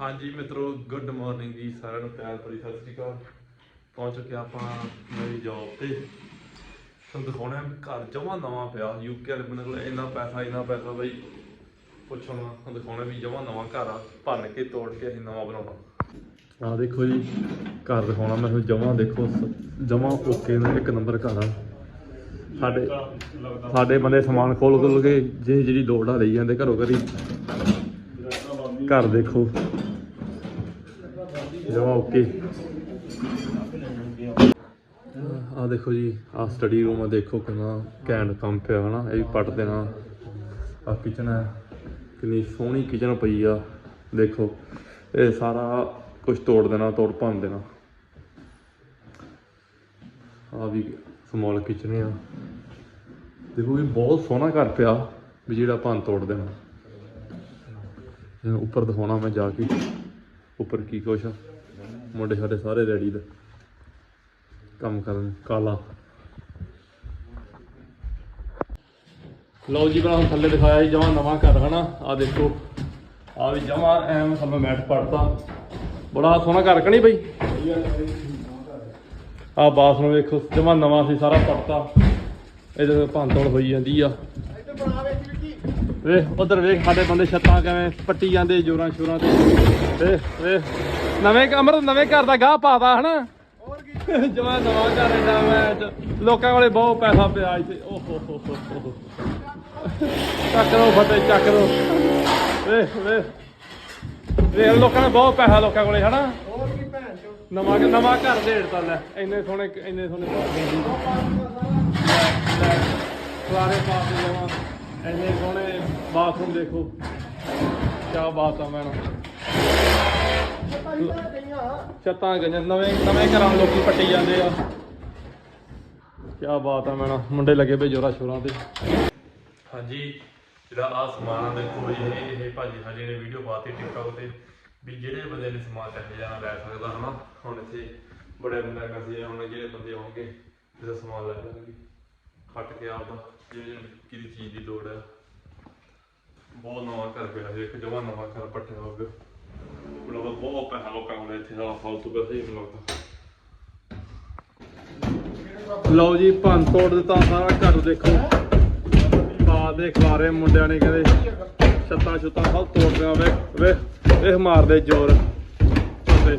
ਹਾਂਜੀ ਮਿੱਤਰੋ good morning ਜੀ, ਸਾਰਿਆਂ ਨੂੰ ਪਿਆਰ ਭਰੀ ਸਤਿ ਸ੍ਰੀ ਅਕਾਲ। ਪਹੁੰਚ ਚੁੱਕੇ ਆਪਾਂ ਮੇਰੀ ਜੌਬ ਤੇ। ਤੁਹਾਨੂੰ ਦਿਖਾਉਣਾ ਘਰ ਜਮਾ ਨਵਾਂ ਪਿਆ ਯੂਕੇ ਵਾਲੇ ਬੰਦੇ ਕੋਲ ਇੰਨਾ ਪੈਸਾ ਇੰਨਾ ਪੈਸਾ ਬਈ। ਪੁੱਛਣਾ ਤੁਹਾਨੂੰ ਦਿਖਾਉਣਾ ਵੀ ਜਮਾ ਨਵਾਂ ਘਰ ਆ, ਭੰਨ ਕੇ ਤੋੜ ਕੇ ਅਸੀਂ ਨਵਾਂ ਬਣਾਉਣਾ। ਆ ਦੇਖੋ ਜੀ, ਘਰ ਦਿਖਾਉਣਾ ਮੈਂ ਤੁਹਾਨੂੰ ਜਮਾ ਦੇਖੋ ਜਮਾ ਓਕੇ ਦਾ ਇੱਕ ਨੰਬਰ ਘਰ ਆ। ਸਾਡੇ ਸਾਡੇ ਬੰਦੇ ਸਮਾਨ ਖੋਲ ਖੋਲ ਕੇ ਜੇ ਜਿਹੜੀ ਲੋੜ ਆ ਲਈ ਜਾਂਦੇ ਘਰੋਂ ਘਰੀ। ਘਰ ਦੇਖੋ। ਜਮਾ ਓਕੇ ਆ ਦੇਖੋ ਜੀ ਆ ਸਟੱਡੀ ਰੂਮ ਆ, ਦੇਖੋ ਕਿੰਨਾ ਘੈਂਟ ਕੰਮ ਪਿਆ ਹਨਾ ਇਹ ਵੀ ਪੱਟ ਦੇਣਾ। ਆ ਕਿਚਨ ਹੈ ਕਿੰਨੀ ਸੋਹਣੀ ਕਿਚਨ ਪਈ ਆ, ਦੇਖੋ। ਇਹ ਸਾਰਾ ਕੁਝ ਤੋੜ ਦੇਣਾ, ਤੋੜ ਭੰਨ ਦੇਣਾ। ਆ ਵੀ ਸਮਾਲ ਕਿਚਨ ਆ। ਦੇਖੋ ਵੀ ਬਹੁਤ ਸੋਹਣਾ ਘਰ ਪਿਆ, ਵੀ ਜਿਹੜਾ ਭੰਨ ਤੋੜ ਦੇਣਾ। ਉੱਪਰ ਦਿਖਾਉਣਾ ਮੈਂ ਜਾ ਕੇ, ਉੱਪਰ ਕੀ ਕੁਛ ਆ। ਮੁੰਡੇ ਸਾਡੇ ਸਾਰੇ ਰੈਡੀ ਦੇ ਕੰਮ ਕਰਨ, ਕਾਲਾ। ਲਓ ਜੀ ਬਣਾ ਥੱਲੇ ਦਿਖਾਇਆ ਜੀ, ਜਮਾ ਨਵਾਂ ਘਰ, ਹਨਾ? ਆ ਦੇਖੋ। ਆ ਵੀ ਜਮਾ ਐਮ ਥੱਲੇ ਮੈਟ ਪੜਤਾ। ਬੜਾ ਸੋਹਣਾ ਘਰ ਕਣੀ ਬਈ? ਆ ਬਾਥਰੂਮ ਵੇਖੋ, ਜਮਾ ਨਵਾਂ ਸੀ, ਸਾਰਾ ਪੜਤਾ। ਇਹਦੇ ਭੰਨ ਤੋੜ ਹੋਈ ਜਾਂਦੀ ਆ। ਵੇਖ, ਉਧਰ ਵੇਖ, ਸਾਡੇ ਬੰਦੇ ਛੱਤਾਂ ਕਿਵੇਂ ਪੱਟੀ ਜਾਂਦੇ ਜੋਰਾਂ ਸ਼ੋਰਾਂ ਤੇ। ਵੇਖ ਵੇ ਨਵੇਂ ਕਮਰ ਨਵੇਂ ਘਰ ਦਾ ਗਾਹ ਪਾਦਾ ਹਨਾ? ਹੋਰ ਕੀ ਜਮਾ ਨਵਾਂ ਘਰ ਐਡਾ ਮੈਂ ਲੋਕਾਂ ਕੋਲੇ ਬਹੁਤ ਪੈਸਾ ਪਿਆ ਇੱਥੇ। ਓਹ ਹੋ ਹੋ ਹੋ ਚੱਕ ਲੋ ਫਤਿਹ, ਚੱਕ ਲੋ ਵੇਖ ਵੇਖ। ਵੇਖ, ਲੋਕਾਂ ਨੇ ਬਹੁਤ ਪੈਸਾ, ਲੋਕਾਂ ਕੋਲੇ, ਹਨਾ? ਹੋਰ ਕੀ ਭੈਣ ਚੋ ਨਵਾਂ ਨਵਾਂ ਘਰ ਢੇੜਤਾ ਲੈ। ਇੰਨੇ ਸੋਹਣੇ ਇੰਨੇ ਸੋਹਣੇ ਘਰ ਦੇ ਜੀ। ਇੰਨੇ ਸੋਹਣੇ ਬਾਥਰੂਮ ਦੇਖੋ। ਕੀ ਬਾਤ ਆ, ਮੈਡਮ। ਛੱਤਾਂ ਗਈਆਂ, ਨਵੇਂ ਨਵੇਂ ਘਰਾਂ ਲੋਕੀ ਪੱਟੀ ਜਾਂਦੇ ਆ। ਕੀ ਬਾਤ ਆ ਮੈਡਮ, ਮੁੰਡੇ ਲੱਗੇ ਪਏ ਜੋਰਾ ਸ਼ੋਰਾਂ ਤੇ। ਹਾਂਜੀ, ਜਿਹੜਾ ਆ ਸਮਾਨ ਆ, ਦੇਖੋ ਇਹ ਇਹ ਭਾਜੀ ਹਾਜੀ ਨੇ ਵੀਡੀਓ ਪਾਤੀ ਟਿਕਟੌਕ ਤੇ, ਵੀ ਜਿਹੜੇ ਬੰਦੇ ਨੇ ਸਮਾਨ ਚੱਕ ਜਾਣਾ, ਲੈ ਸਕਦਾ, ਹਨਾ? ਹੁਣ ਇੱਥੇ ਬੜੇ ਬੰਦੇ ਕਰਦੇ ਆ ਹੁਣ ਜਿਹੜੇ ਬੰਦੇ ਆਉਣਗੇ ਇਹਦਾ ਸਮਾਨ ਲੈ ਜਾਣਗੇ, ਖੱਟ ਕੇ ਆਪਦਾ ਜਿਹੜੇ ਕਿਹਦੀ ਚੀਜ਼ ਦੀ ਲੋੜ ਹੈ ਬਹੁਤ ਨਵਾਂ ਘਰ ਪਿਆ ਸੀ ਇੱਕ ਜਮਾ ਨਵਾਂ ਘਰ ਪੱਟਿਆ ਹੋ ਬਹੁਤ ਪੈਸਾ ਲੋਕਾਂ ਕੋਲ ਇੱਥੇ ਦਾ ਫਾਲਤੂ ਪੈਸੇ ਹੀ ਮੈਨੂੰ ਲੱਗਦਾ ਲਓ ਜੀ ਭੰਨ ਤੋੜ ਦਿੱਤਾ ਸਾਰਾ ਘਰ ਦੇਖੋ ਪਾ ਦੇ ਖਲਾਰੇ ਮੁੰਡਿਆਂ ਨੇ ਕਹਿੰਦੇ ਛੱਤਾਂ ਛੁੱਤਾਂ ਸਭ ਤੋੜ ਦਿਆਂ ਵੇ ਵੇ ਇਹ ਮਾਰਦੇ ਜ਼ੋਰ ਤੇ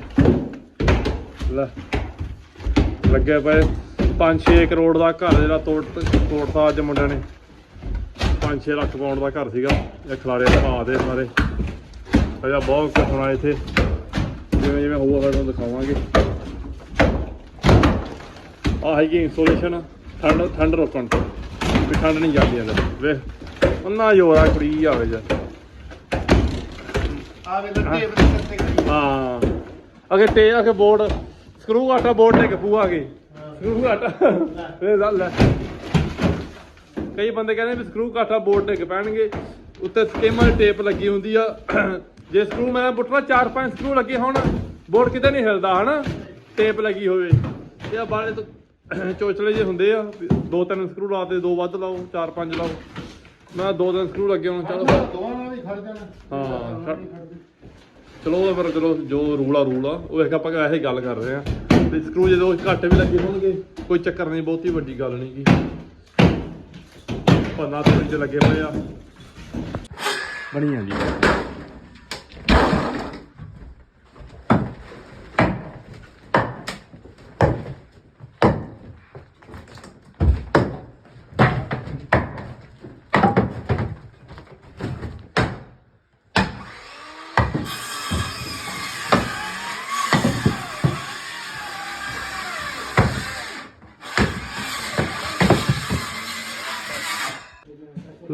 ਲੈ ਲੱਗੇ ਪਏ 5-6 ਕਰੋੜ ਦਾ ਘਰ ਜਿਹੜਾ ਤੋੜ ਤੋੜਤਾ ਅੱਜ ਮੁੰਡਿਆਂ ਨੇ 5-6 ਲੱਖ ਪਾਉਣ ਦਾ ਘਰ ਸੀਗਾ ਇਹ ਖਲਾਰੇ ਪਾ ਦੇ ਸਾਰੇ ਅਜਾ ਬਹੁਤ ਕੁਝ ਹੋਣਾ ਇੱਥੇ ਜਿਵੇਂ ਜਿਵੇਂ ਹੋਊਗਾ ਤੁਹਾਨੂੰ ਦਿਖਾਵਾਂਗੇ। ਆ ਹੈਗੀ ਇੰਸੂਲੇਸ਼ਨ ਠੰਡ ਠੰਡ ਰੋਕਣ ਤੋਂ। ਵੀ ਠੰਡ ਨਹੀਂ ਜਾਂਦੀ ਅੰਦਰ ਵੇਖ ਉਹਨਾਂ ਜੋਰਾ ਕੁੜੀ ਆਵੇ ਜਾ ਆ ਵੇ ਲੱਗੇ ਸੱਤੇ ਕਰੀ ਹਾਂ। ਅਗੇ ਟੇ ਅਗੇ ਬੋਰਡ ਸਕਰੂ ਆਟਾ ਬੋਰਡ ਤੇ ਕਪੂ ਆ ਗਏ। ਸਕਰੂ ਆਟਾ ਇਹ ਲੈ ਲੈ। ਕਈ ਬੰਦੇ ਕਹਿੰਦੇ ਵੀ ਸਕਰੂ ਕਾਟਾ ਬੋਰਡ ਤੇ ਪੈਣਗੇ। ਉੱਤੇ ਸਕੇਮਾਂ ਦੀ ਟੇਪ ਲੱਗੀ ਹੁੰਦੀ ਆ। ਜੇ ਸਕਰੂ ਮੈਂ ਪੁੱਟਣਾ, ਚਾਰ ਪੰਜ ਸਕਰੂ ਲੱਗੇ ਹੋਣ ਬੋਰਡ ਕਿਤੇ ਨਹੀਂ ਹਿਲਦਾ, ਹਨਾ? ਟੇਪ ਲੱਗੀ ਹੋਵੇ। ਇਹ ਆ ਬਾਲੇ ਤੋਂ ਚੋਚਲੇ ਜੇ ਹੁੰਦੇ ਆ ਦੋ ਤਿੰਨ ਸਕਰੂ ਲਾਤੇ ਦੋ ਵੱਧ ਲਾਓ, ਚਾਰ ਪੰਜ ਲਾਓ। ਮੈਂ ਦੋ ਤਿੰਨ ਸਕਰੂ ਲੱਗੇ ਹੋਣ, ਚਲੋ ਦੋਵਾਂ ਨਾਲ ਹੀ, ਖੜ ਜਾਣਾ ਹਾਂ ਚਲੋ ਉਹ ਫਿਰ ਚਲੋ, ਜੋ ਰੂਲ ਆ ਰੂਲ ਆ। ਉਹ ਇੱਕ ਆਪਾਂ ਐਸੇ ਗੱਲ ਕਰ ਰਹੇ ਆ। ਤੇ ਸਕਰੂ ਜਦੋਂ ਘੱਟ ਵੀ ਲੱਗੇ ਹੋਣਗੇ, ਕੋਈ ਚੱਕਰ ਨਹੀਂ, ਬਹੁਤੀ ਵੱਡੀ ਗੱਲ ਨਹੀਂ ਗੀ। ਪੰਨਾ ਤੇ ਵਿੱਚ ਲੱਗੇ ਹੋਏ ਆ। ਬਣੀ ਜਾਂਦੀ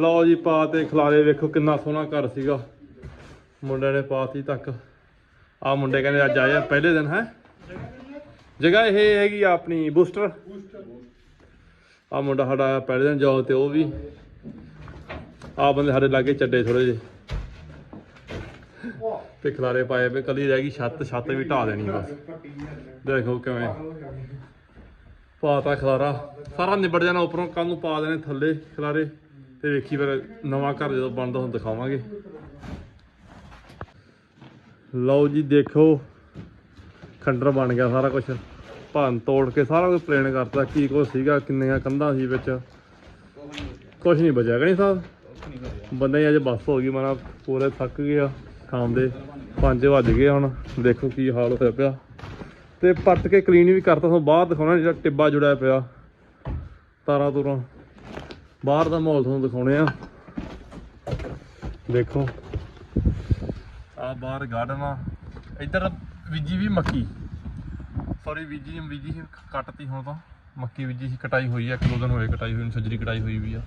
ਲਓ ਜੀ, ਪਾ ਤੇ ਖਲਾਰੇ ਵੇਖੋ ਕਿੰਨਾ ਸੋਹਣਾ ਘਰ ਸੀਗਾ। ਮੁੰਡੇ ਨੇ ਪਾਤੀ ਤੱਕ। ਆ ਮੁੰਡੇ ਕਹਿੰਦੇ ਅੱਜ ਆਏ ਆ, ਪਹਿਲੇ ਦਿਨ, ਹੈ? ਜਗ੍ਹਾ ਇਹ ਹੈਗੀ ਆ ਆਪਣੀ ਬੂਸਟਰ। ਆ ਮੁੰਡਾ ਸਾਡਾ ਆਇਆ ਪਹਿਲੇ ਦਿਨ ਜੋਬ ਤੇ ਉਹ ਵੀ। ਆ ਬੰਦੇ ਸਾਡੇ ਲਾਗੇ ਚੱਡੇ ਥੋੜੇ ਜਿਹੇ। ਤੇ ਖਲਾਰੇ ਪਾਏ ਪਏ, ਕੱਲੀ ਰਹਿ ਗਈ ਛੱਤ ਛੱਤ ਵੀ ਢਾ ਦੇਣੀ ਬਸ। ਦੇਖੋ ਕਿਵੇਂ। ਪਾਤਾ ਖਲਾਰਾ। ਸਾਰਾ ਨਿਬੜ ਜਾਣਾ ਉੱਪਰੋਂ ਕੱਲ ਨੂੰ ਪਾ ਦੇਣੇ ਥੱਲੇ ਖਲਾਰੇ। ਤੇ ਵੇਖੀ ਫਿਰ ਨਵਾਂ ਘਰ ਜਦੋਂ ਬਣਦਾ ਹੁਣ ਦਿਖਾਵਾਂਗੇ। ਲਓ ਜੀ, ਦੇਖੋ। ਖੰਡਰ ਬਣ ਗਿਆ ਸਾਰਾ ਕੁਝ ਭੰਨ ਤੋੜ ਕੇ ਸਾਰਾ ਕੁਝ ਪਲੇਨ ਕਰਤਾ। ਕੀ ਕੁਛ ਸੀਗਾ, ਕਿੰਨੀਆਂ ਕੰਧਾਂ ਸੀ ਵਿੱਚ। ਕੁਝ ਨਹੀਂ ਬਚਿਆ ਕਿ ਸਾਹਿਬ ਬੰਦੇ ਅੱਜ ਬੱਸ ਹੋ ਗਈ ਮਾਨਾ ਪੂਰੇ ਥੱਕ ਗਿਆ ਆ ਸ਼ਾਮ ਦੇ। 5 ਵੱਜ ਗਏ ਹੁਣ, ਦੇਖੋ ਕੀ ਹਾਲ ਹੋਇਆ ਪਿਆ। ਤੇ ਪੱਟ ਕੇ ਕਲੀਨ ਵੀ ਕਰਤਾ, ਤੁਹਾਨੂੰ ਬਾਹਰ ਦਿਖਾਉਣਾ ਜਿਹੜਾ ਟਿੱਬਾ ਜੁੜਿਆ ਪਿਆ। ਤਾਰਾਂ ਤੂਰਾਂ। ਬਾਹਰ ਦਾ ਮਾਹੌਲ ਤੁਹਾਨੂੰ ਦਿਖਾਉਣੇ ਆ। ਦੇਖੋ। ਆ ਬਾਹਰ ਗਾਰਡਨ ਆ। ਇੱਧਰ ਬੀਜੀ ਵੀ ਮੱਕੀ। ਸੌਰੀ ਬੀਜੀ ਬੀਜੀ ਸੀ, ਕੱਟਤੀ ਹੁਣ ਤਾਂ। ਮੱਕੀ ਬੀਜੀ ਸੀ ਕਟਾਈ ਹੋਈ ਆ ਇੱਕ ਦੋ ਦਿਨ ਹੋਏ ਕਟਾਈ ਹੋਈ ਨੂੰ ਸੱਜਰੀ ਕਟਾਈ ਹੋਈ ਵੀ ਆ।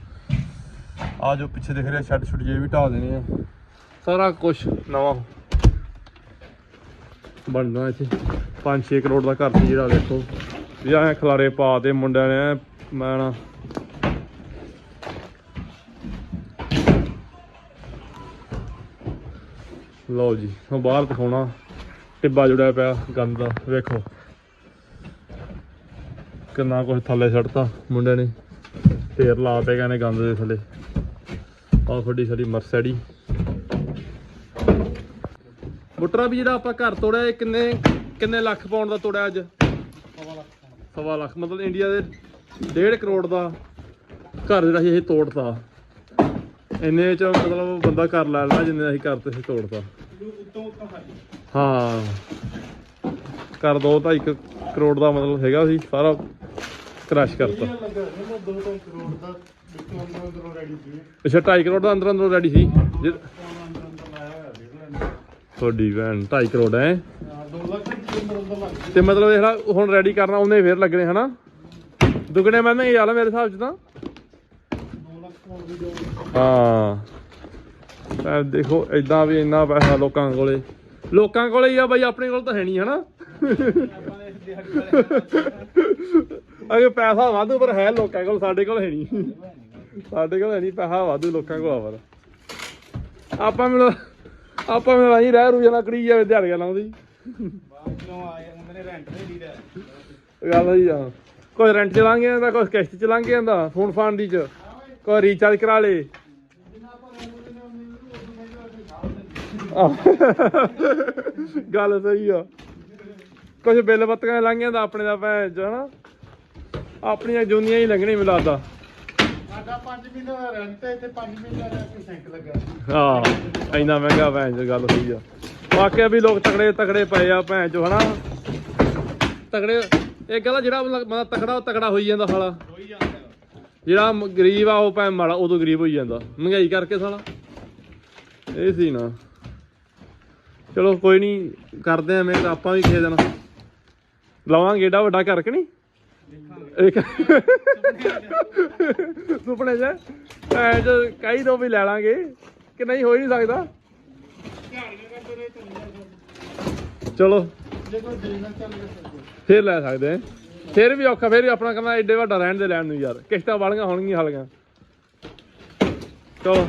ਆ ਜੋ ਪਿੱਛੇ ਦਿਖ ਰਿਹਾ ਛੱਡ ਛੁੱਟ ਜੇ ਵੀ ਢਾ ਦੇਣੇ ਆ। ਸਾਰਾ ਕੁਝ ਨਵਾਂ ਬਣਨਾ ਇੱਥੇ। 5-6 ਕਰੋੜ ਦਾ ਘਰ ਸੀ ਜਿਹੜਾ ਦੇਖੋ। ਵੀ ਐ ਖਲਾਰੇ ਪਾ ਤੇ ਮੁੰਡਿਆਂ ਨੇ ਮੈਂ ਨਾ ਲਓ ਜੀ, ਹੁਣ ਬਾਹਰ ਦਿਖਾਉਣਾ। ਟਿੱਬਾ ਜੁੜਿਆ ਪਿਆ ਗੰਦ ਦਾ, ਵੇਖੋ। ਕਿੰਨਾ ਕੁਝ ਥੱਲੇ ਛੱਡਤਾ ਮੁੰਡੇ ਨੇ। ਢੇਰ ਲਾਤੇ ਕਹਿੰਦੇ ਗੰਦ ਦੇ ਥੱਲੇ। ਆਹ ਤੁਹਾਡੀ ਸਾਡੀ ਮਰਸੈਡੀ। ਬੁੱਟਰਾ ਵੀ ਜਿਹੜਾ ਆਪਾਂ ਘਰ ਤੋੜਿਆ, ਇਹ ਕਿੰਨੇ ਕਿੰਨੇ ਲੱਖ ਪਾਉਣ ਦਾ ਤੋੜਿਆ ਅੱਜ? ਸਵਾ ਲੱਖ ਮਤਲਬ ਇੰਡੀਆ ਦੇ 1.5 ਕਰੋੜ ਦਾ ਘਰ ਜਿਹੜਾ ਸੀ, ਇਹ ਤੋੜਤਾ। ਇੰਨੇ ਚ ਮਤਲਬ ਬੰਦਾ ਘਰ ਲੈ ਲੈਣਾ ਜਿੰਨੇ ਅਸੀਂ ਘਰ ਤੇ ਸੀ ਤੋੜਤਾ। ਹਾਂ। ਕਰ ਦੋ ਤਾਂ 1 ਕਰੋੜ ਦਾ ਮਤਲਬ ਹੈਗਾ ਸੀ, ਸਾਰਾ ਕ੍ਰਸ਼ ਕਰਤਾ। ਲੱਗਾ ਸੀ ਮੈਂ 2 ਕਰੋੜ ਦਾ ਅੰਦਰੋਂ ਅੰਦਰੋਂ ਰੈਡੀ ਸੀ। ਅੱਛਾ 2.5 ਕਰੋੜ ਦਾ ਅੰਦਰ ਅੰਦਰ ਰੈਡੀ ਸੀ ਤੁਹਾਡੀ ਭੈਣ 2.5 ਕਰੋੜ ਹੈ। ਤੇ ਮਤਲਬ ਇਹ ਹੁਣ ਰੈਡੀ ਕਰਨਾ, ਉਹਨੇ ਫੇਰ ਲੱਗਣੇ, ਹਨਾ? ਦੁੱਗਣੇ ਮੈਂ ਨਹੀਂ ਯਾਰ ਮੇਰੇ ਹਿਸਾਬ ਚ ਤਾਂ। ਹਾਂ। ਐ ਦੇਖੋ ਇਦਾਂ ਵੀ ਇੰਨਾ ਪੈਸਾ ਲੋਕਾਂ ਕੋਲੇ। ਲੋਕਾਂ ਕੋਲੇ ਹੀ ਆ ਬਾਈ, ਆਪਣੇ ਕੋਲ ਤਾਂ ਹੈ ਨਹੀਂ, ਹਨਾ? ਅਗੇ ਪੈਸਾ ਵਾਧੂ, ਪਰ ਹੈ ਲੋਕਾਂ ਕੋਲ, ਸਾਡੇ ਕੋਲ ਹੈ ਨਹੀਂ। ਸਾਡੇ ਕੋਲ ਹੈ ਨਹੀਂ, ਪੈਸਾ ਵਾਧੂ ਲੋਕਾਂ ਕੋਲ ਆ, ਪਰ। ਆਪਾਂ ਮਿਲ ਆਪਾਂ ਮਿਲ ਆਈ ਰਹਿ ਰੂ ਜਾਣਾ ਕੜੀ ਜਾਵੇ ਦਿਹਾੜੀਆਂ ਲਾਉਂਦੀ ਬਾਅਦ ਆਏ ਹੁੰਦੇ ਨੇ ਰੈਂਟ ਤੇ ਲੀਦਾ ਗੱਲ ਹੋਈ ਆ। ਕੋਈ ਰੈਂਟ ਚਲਾਂਗੇ ਜਾਂਦਾ ਕੋਈ ਕਿਸ਼ਤ ਚਲਾਂਗੇ ਜਾਂਦਾ, ਫੋਨ ਫਾਨ ਦੀ ਚ। ਕੋਈ ਰੀਚਾਰਜ ਕਰਾ ਲੇ। ਗੱਲ ਸਹੀ ਆ। ਕੁਝ ਬਿੱਲ ਬੱਤੀਆਂ ਲੰਘੀਆਂ ਤਾਂ ਆਪਣੇ ਦਾ ਚ ਹਨਾ? ਆਪਣੀਆਂ ਜੂਨੀਆਂ ਹੀ ਲੰਘਣੀ ਮੈਨੂੰ ਲੱਗਦਾ। ਸਾਡਾ 5 ਮਹੀਨੇ ਦਾ ਰੈਂਟ ਹੈ ਇੱਥੇ 5 ਮਹੀਨੇ ਦਾ ਕੋਈ ਸੈਂਕ ਲੱਗਾ। ਹਾਂ ਇੰਨਾ ਮਹਿੰਗਾ ਭੈਣ ਚ ਗੱਲ ਸਹੀ ਆ। ਵਾਕਿਆ ਵੀ ਲੋਕ ਤਕੜੇ ਤਕੜੇ ਪਏ ਆ ਭੈਣ ਚੋ ਹਨਾ? ਤਕੜੇ ਇਹ ਕਹਿੰਦਾ ਜਿਹੜਾ ਬੰਦਾ ਤਕੜਾ ਉਹ ਤਕੜਾ ਹੋਈ ਜਾਂਦਾ ਸਾਲਾ। ਜਿਹੜਾ ਮ- ਗਰੀਬ ਆ, ਉਹ ਭਾਵੇਂ ਮਾੜਾ, ਉਦੋਂ ਗਰੀਬ ਹੋਈ ਜਾਂਦਾ। ਮਹਿੰਗਾਈ ਕਰਕੇ ਸਾਲਾ। ਇਹ ਸੀ ਨਾ। ਚਲੋ, ਕੋਈ ਨਹੀਂ ਕਰਦੇ ਆ ਮਿਹਨਤ, ਆਪਾਂ ਵੀ ਕਿਸੇ ਦਿਨ ਲਾਵਾਂਗੇ ਏਡਾ ਵੱਡਾ ਘਰ ਕਿ ਨਹੀਂ? ਇੱਕ ਸੁਪਨੇ ਚ। ਐ ਜੋ ਕਹੀ ਦੋ ਵੀ ਲੈ ਲਾਂਗੇ, ਕਿ ਨਹੀਂ, ਹੋ ਹੀ ਨਹੀਂ ਸਕਦਾ। ਚਲੋ। ਜੇ ਕੋਈ ਦੇਣਾ ਚੱਲ ਗਿਆ ਫੇਰ ਲੈ ਸਕਦੇ ਆ। ਫੇਰ ਵੀ ਔਖਾ ਫੇਰ ਵੀ ਆਪਣਾ ਕਰਨਾ ਏਡੇ ਵੱਡਾ ਰਹਿਣ ਦੇ ਲੈਣ ਨੂੰ ਯਾਰ। ਕਿਸ਼ਤਾਂ ਵਾਲੀਆਂ ਹੋਣਗੀਆਂ ਹਾਲੀਆਂ ਚਲੋ।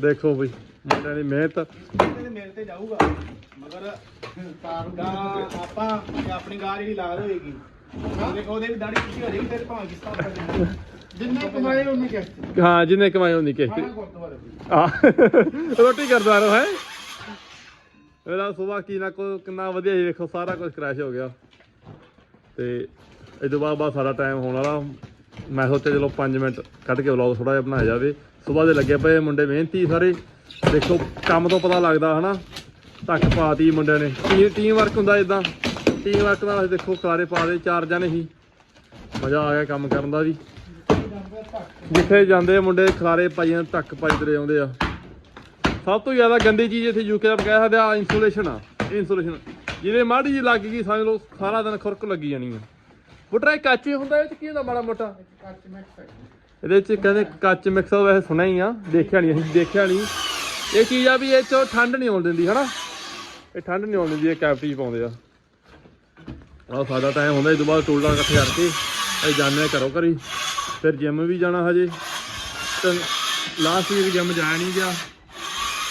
ਦੇਖੋ ਬਈ ਮੁੰਡਿਆਂ ਦੀ ਮਿਹਨਤ। ਤੇ ਮੇਰੇ ਤੇ ਜਾਊਗਾ। ਮਗਰ ਤਾਰ ਦਾ ਆਪਾਂ ਆਪਣੀ ਗਾਂ ਜਿਹੜੀ ਲਾਦ ਹੋਏਗੀ। ਉਹਦੇ ਉਹਦੇ ਵੀ ਦਾੜੀ ਪੁੱਛੀ ਹੋ ਜਾਏਗੀ ਫਿਰ ਭਾਵੇਂ ਕਿਸ ਤਰ੍ਹਾਂ ਕਰ ਜਿੰਨੇ ਕਮਾਏ ਉਹਨੇ ਕਿਸ਼ਤ। ਹਾਂ ਜਿੰਨੇ ਕਮਾਈ ਹੁੰਦੀ ਕਿਸ਼ਤ। ਖਾਣਾ ਗੁਰਦੁਆਰੇ ਦੀ। ਆ ਰੋਟੀ ਕਰਦਾ ਰੋ ਹੈ। ਇਹਦਾ ਸੁਬਾਹ ਕੀ ਨਾ ਕੋ ਕਿੰਨਾ ਵਧੀਆ ਜੀ ਵੇਖੋ ਸਾਰਾ ਕੁਝ ਕ੍ਰੈਸ਼ ਹੋ ਗਿਆ। ਤੇ ਇਹ ਤੋਂ ਬਾਅਦ ਬਾਅਦ ਸਾਡਾ ਟਾਈਮ ਹੋਣ ਵਾਲਾ। ਮੈਂ ਸੋਚਿਆ ਚਲੋ 5 ਮਿੰਟ ਕੱਢ ਕੇ ਵਲੌਗ ਥੋੜਾ ਜਿਹਾ ਬਣਾਇਆ ਜਾਵੇ। ਸਵੇਰ ਦੇ ਲੱਗੇ ਪਏ ਮੁੰਡੇ ਮਿਹਨਤੀ ਸਾਰੇ। ਦੇਖੋ, ਕੰਮ ਤੋਂ ਪਤਾ ਲੱਗਦਾ, ਹਨਾ? ਧੱਕ ਪਾਤੀ ਮੁੰਡਿਆਂ ਨੇ। ਟੀਮ ਵਰਕ ਹੁੰਦਾ ਇਦਾਂ ਟੀਮ ਵਰਕ ਨਾਲ ਅਸੀਂ ਦੇਖੋ ਕਾਰੇ ਪਾ ਦੇ ਚਾਰ ਜਣੇ ਸੀ ਮਜ਼ਾ ਆ ਗਿਆ ਕੰਮ ਕਰਨ ਦਾ ਵੀ। ਜਿੱਥੇ ਜਾਂਦੇ ਮੁੰਡੇ, ਖਲਾਰੇ ਪਾਈਆਂ ਧੱਕ ਪਾਈ ਤੁਰੇ ਆਉਂਦੇ ਆ। ਸਭ ਤੋਂ ਜ਼ਿਆਦਾ ਗੰਦੀ ਚੀਜ਼ ਇੱਥੇ ਯੂਕੇ ਦਾ ਕਹਿ ਸਕਦੇ ਆ ਇਨਸੂਲੇਸ਼ਨ ਆ। ਇਨਸੂਲੇਸ਼ਨ ਜਿਹਦੇ ਮਾੜੀ ਜੀ ਲੱਗ ਗਈ ਸਮਝ ਲਓ ਸਾਰਾ ਦਿਨ ਖੁਰਕ ਲੱਗੀ ਜਾਣੀ ਆ। ਬੁੱਟਰਾ ਇਹ ਕੱਚ ਹੀ ਹੁੰਦਾ ਇਹ ਚ ਕੀ ਹੁੰਦਾ ਮਾੜਾ ਮੋਟਾ? ਕੱਚ ਮਿਕਸ ਹੈ ਇਹਦੇ ਚ ਕਹਿੰਦੇ ਕੱਚ ਮਿਕਸ ਆ ਵੈਸੇ ਸੁਣਿਆ ਹੀ ਆ ਦੇਖਿਆ ਨਹੀਂ ਅਸੀਂ ਦੇਖਿਆ ਨਹੀਂ। ਇਹ ਚੀਜ਼ ਆ ਵੀ ਇਹ ਚੋਂ ਠੰਡ ਨਹੀਂ ਆਉਣ ਦਿੰਦੀ ਹਨਾ? ਇਹ ਠੰਡ ਨਹੀਂ ਆਉਣ ਦਿੰਦੀ ਇਹ ਕੈਪਟੀ ਪਾਉਂਦੇ ਆ। ਆ ਸਾਡਾ ਟਾਈਮ ਹੁੰਦਾ ਇਸ ਤੋਂ ਬਾਅਦ ਟੋਲਡਾ ਇਕੱਠੇ ਕਰਕੇ ਅਸੀਂ ਜਾਂਦੇ ਘਰੋਂ ਘਰੀ। ਫਿਰ ਜਿਮ ਵੀ ਜਾਣਾ ਹਜੇ। ਤੇ ਲਾਸਟ ਵੀਕ ਜਿਮ ਜਾਇਆ ਨਹੀਂ ਗਿਆ।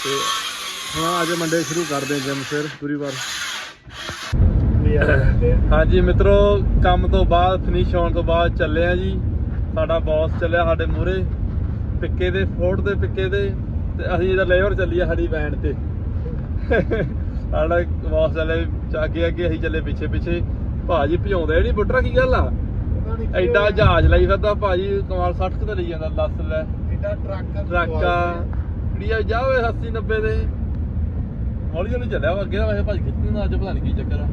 ਤੇ ਹਾਂ ਅੱਜ ਮੰਡੇ ਸ਼ੁਰੂ ਕਰਦੇ ਜਿਮ ਫਿਰ ਪੂਰੀ ਵਾਰ। ਹਾਂਜੀ ਮਿੱਤਰੋ ਕੰਮ ਤੋਂ ਬਾਅਦ ਫਿਨਿਸ਼ ਹੋਣ ਤੋਂ ਬਾਅਦ ਚੱਲੇ ਆ ਜੀ। ਸਾਡਾ ਬੌਸ ਚੱਲਿਆ ਸਾਡੇ ਮੂਰੇ ਪਿੱਕੇ ਦੇ ਫੋਰਟ ਦੇ ਪਿੱਕੇ ਦੇ ਤੇ ਅਸੀਂ ਇਹਦਾ ਲੇਬਰ ਚੱਲੀ ਆ ਸਾਡੀ ਵੈਨ ਤੇ। ਸਾਡਾ ਬਾਸ ਚੱਲੇ ਅੱਗੇ ਅੱਗੇ ਅਸੀਂ ਚੱਲੇ ਪਿੱਛੇ ਪਿੱਛੇ। ਭਾਜੀ ਭਜਾਉਂਦੇ ਨਹੀਂ ਬੁੱਟਰਾ ਕੀ ਗੱਲ ਆ? ਐਡਾ। ਜਹਾਜ਼ ਲਈ ਫਿਰਦਾ ਭਾਜੀ ਕਮਾਲ 60 ਕਿਤੇ ਲਈ ਜਾਂਦਾ ਦੱਸ ਲੈ। ਐਡਾ ਟਰੱਕ ਟਰੱਕਾ ਕੁੜੀਆ ਜਾਵੇ 80 90 ਦੇ। ਹੌਲੀ ਹੌਲੀ ਚੱਲਿਆ ਵਾ ਅੱਗੇ ਵੈਸੇ ਭਾਜੀ ਖਿੱਚਣੀ ਨਾ ਅੱਜ ਪਤਾ ਨਹੀਂ ਕੀ ਚੱਕਰ ਆ।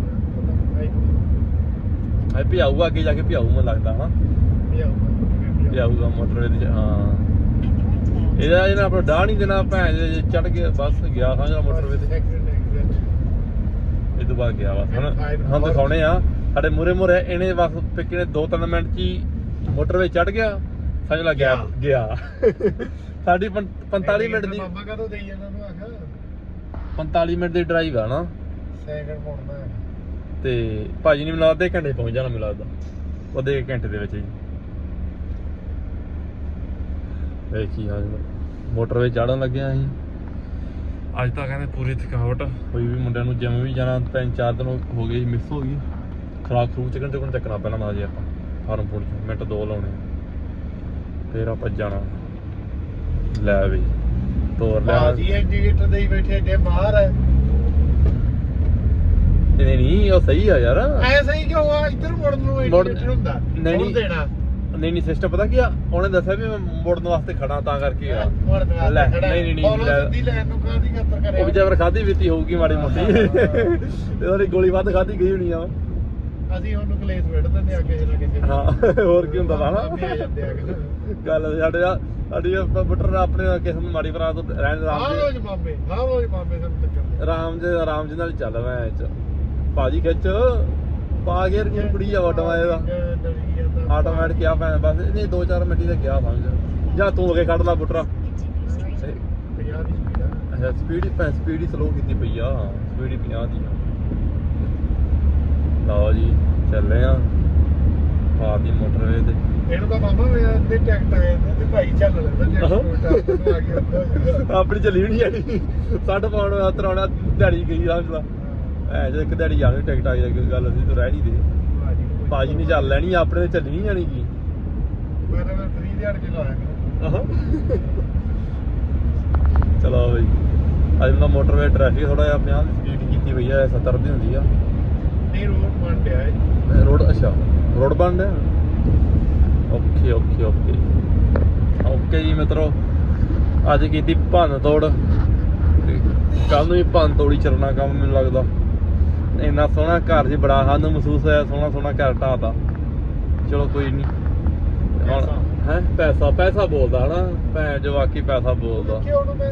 ਐ ਭਿਆਊਗਾ ਅੱਗੇ ਜਾ ਕੇ ਭਿਆਊ ਮੈਨੂੰ ਲੱਗਦਾ ਹਾਂ ਭਿਆਊਗਾ ਮੋਟਰ ਦੇ ਹਾਂ। ਇਹਦਾ ਇਹਨਾਂ ਆਪਣਾ ਡਾਹ ਨਹੀਂ ਦੇਣਾ ਭੈਣ ਜੇ ਚੜ ਕੇ ਬਸ ਗਿਆ ਸਮਝਾ ਮੋਟਰਵੇ ਤੇ ਇਹ ਤੋਂ ਬਾਅਦ ਗਿਆ ਬਸ ਹੁਣ ਹੁਣ ਦਿਖਾਉਣੇ ਆ। ਸਾਡੇ ਮੂਰੇ ਮੂਰੇ ਇਹਨੇ ਬਸ ਪਿੱਕੇ ਨੇ 2-3 ਮਿੰਟ ਚ ਹੀ ਮੋਟਰਵੇ ਚੜ ਗਿਆ ਸਮਝ ਲੱਗ ਗਿਆ ਗਿਆ। ਸਾਡੀ ਪੰ- 45 ਮਿੰਟ ਦੀ ਮਾਮਾ ਕਦੋਂ ਦੇਈ ਜਾਂਦਾ ਨੂੰ ਆਖਾ? 45 ਮਿੰਟ ਦੀ ਡਰਾਈਵ ਆ ਨਾ। ਸੈਕਿੰਡ ਪਾਉਣਾ ਤੇ ਭਾਜੀ ਨੇ ਮੈਨੂੰ ਅੱਧੇ ਘੰਟੇ ਪਹੁੰਚ ਜਾਣਾ ਮੈਨੂੰ ਲੱਗਦਾ। ਉਹਦੇ ਘੰਟੇ ਦੇ ਵਿੱਚ ਜੀ ਇਹ ਕੀ ਹਾਲ ਮੋਟਰਵੇ ਚੜਨ ਲੱਗਿਆ ਅਸੀਂ। ਅੱਜ ਤਾਂ ਕਹਿੰਦੇ ਪੂਰੀ ਥਕਾਵਟ। ਹੋਈ ਵੀ ਮੁੰਡਿਆਂ ਨੂੰ ਜਿਮ ਵੀ ਜਾਣਾ ਤਿੰਨ ਚਾਰ ਦਿਨ ਹੋ- ਹੋ ਗਏ ਮਿਸ ਹੋ ਗਈ। ਖਰਾਕ ਖਰੂਕ ਚਿਕਨ ਚਿਕਨ ਚੱਕਣਾ ਪਹਿਲਾਂ ਨਾ ਜੀ ਆਪਾਂ ਫਾਰਮ ਫੂਡ ਚ। ਮਿੰਟ ਦੋ ਲਾਉਣੇ। ਫਿਰ ਆਪਾਂ ਜਾਣਾ। ਲੈ ਵੀ। ਤੋਰ ਲਿਆ। ਭਾਜੀ ਇੰਡੀਕੇਟਰ ਦੇ ਹੀ ਬੈਠੇ ਏਡੇ ਬਾਹਰ। ਹੈ ਨਹੀਂ ਨਹੀਂ ਉਹ ਸਹੀ ਆ ਯਾਰ। ਐਸਾ ਹੀ ਕਿਉਂ ਆ? ਇੱਧਰ ਮੁੜਨ ਨੂੰ ਮੁੜ- ਇੰਡੀਕੇਟਰ ਹੁੰਦਾ। ਨਹੀਂ, ਮੁੜ। ਦੇਣਾ? ਨਹੀਂ ਨਹੀਂ ਸਿਸਟਮ ਪਤਾ ਕੀ ਆ? ਉਹਨੇ ਦੱਸਿਆ ਵੀ ਮੈਂ ਮੋੜਨ ਵਾਸਤੇ ਖੜਾ ਤਾਂ ਕਰਕੇ ਆ। ਲੈ, ਨਹੀਂ, ਨਹੀਂ, ਨਹੀਂ, ਲੈ। ਸਿੱਧੀ ਲੈਣ ਨੂੰ ਕਾਹਦੀ ਖਾਤਰ ਕਰਿਆ ਉਹ ਵਿਚਾਰ ਖਾਦੀ ਵੀਤੀ ਹੋਊਗੀ ਮਾੜੀ ਮੋਟੀ। ਤੇ ਉਹਦੀ ਗੋਲੀ ਵੱਧ ਖਾਦੀ ਗਈ ਹੋਣੀ ਆ ਅਸੀਂ ਉਹਨੂੰ ਕਲੇਸ਼ ਵੜ ਦਿੰਦੇ ਆ ਕਿਸੇ ਨਾ ਕਿਸੇ। ਹਾਂ ਹੋਰ ਕੀ ਹੁੰਦਾ ਵਾ ਆ ਜਾਂਦੇ ਆ ਨਾ। ਗੱਲ ਸਾਡੇ ਆ ਸਾਡੀ ਆ ਬੁੱਟਰ ਆਪਣੇ ਕਿਸੇ ਨੂੰ ਮਾੜੀ ਬਰਾ ਤੋਂ ਰਹਿਣ ਰਾਮ ਰੋਜ਼ ਹਰ ਰੋਜ਼ ਮਾਮੇ ਸਾਨੂੰ ਟੱਕਰਦੇ ਜੀ ਰਾਮ ਜੀ ਰਾਮ ਜੀ ਨਾਲ ਚੱਲ ਮੈਂ ਇਹ ਚ। ਭਾਜੀ ਖਿੱਚ। ਪਾ ਕੀ ਕੁੜੀ ਆ ਆਟੋਮੈਟਿਕ ਦਾ ਆਟੋਮੈਟਿਕ ਕਿਆ ਪੈਣਾ ਬਸ ਨਹੀਂ 2-4 ਮਿੰਟ ਹੀ ਤਾਂ ਗਿਆ ਸਮਝ। ਜਾਂ ਤੂੰ ਅਗੇ ਕੱਢ ਲਾ ਬੁੱਟਰਾ ਅੱਛਾ ਸਪੀਡ ਹੀ ਪੈ ਸਪੀਡ ਹੀ ਸਲੋ ਕੀਤੀ ਪਈ ਆ। ਸਪੀਡ ਹੀ 50 ਦੀ ਆ। ਲਓ ਜੀ ਚੱਲੇ ਆ। ਆਦੀ ਮੋਟਰਵੇ ਤੇ। ਇਹਨੂੰ ਤਾਂ ਮਾਮਾ ਮੇਰੇ ਤੇ ਟਿਕਟ ਆਏ ਤੇ ਭਾਈ ਚੱਲ ਲੈਂਦਾ। ਟਿਕਟ ਆ ਗਿਆ। ਆਪਣੀ ਚੱਲੀ ਨਹੀਂ ਜਾਣੀ ਸੱਟ ਪਾਉਣ ਤਰਾਉਣਾ ਦਿਹਾੜੀ ਗਈ ਸਮਝ ਐ ਜੇ ਇੱਕ ਦਿਹਾੜੀ ਜਾਣੀ ਟਿਕਟ ਆ ਜਾਏ ਗੱਲ ਅਸੀਂ ਤੂੰ ਰਹਿ ਨਹੀਂ ਦੇ। ਬਾਜੀ ਨੇ ਚੱਲ ਲੈਣੀ ਆਪਣੇ ਤੇ ਚੱਲੀ ਨਹੀਂ ਜਾਣੀ ਕੀ? ਮੈਂ ਤਾਂ ਮੈਂ ਫ੍ਰੀ ਦਿਹਾੜ ਕੇ ਲਾਇਆ। ਕਰਾਂ। ਆਹੋ। ਚਲੋ ਬਈ ਅੱਜ ਦਾ ਮੋਟਰਵੇ ਟ੍ਰੈਫਿਕ ਥੋੜਾ ਜਿਹਾ 50 ਦੀ ਸਪੀਡ ਕੀਤੀ ਪਈ ਆ 70 ਦੀ ਹੁੰਦੀ ਆ। ਨਹੀਂ ਰੋਡ ਬਣ ਡਿਆ ਏ ਰੋਡ ਅੱਛਾ ਰੋਡ ਬਣ ਰਿਹਾ ਓਕੇ ਓਕੇ ਓਕੇ। ਓਕੇ ਜੀ ਮਿੱਤਰੋ ਅੱਜ ਕੀਤੀ ਭੰਨ ਤੋੜ। ਕੱਲ ਨੂੰ ਵੀ ਭੰਨ ਤੋੜੀ ਚੱਲਣਾ ਕੰਮ ਮੈਨੂੰ ਲੱਗਦਾ। ਇੰਨਾ ਸੋਹਣਾ ਘਰ ਜੀ ਬੜਾ ਸਾਨੂੰ ਮਹਿਸੂਸ ਹੋਇਆ ਸੋਹਣਾ ਸੋਹਣਾ ਘਰ ਢਾਤਾ ਚਲੋ ਕੋਈ ਨਹੀਂ ਹੁਣ ਹੈ? ਪੈਸਾ ਪੈਸਾ ਬੋਲਦਾ ਹਨਾ। ਭੈਣ ਜੋ ਵਾਕੀ ਪੈਸਾ ਬੋਲਦਾ।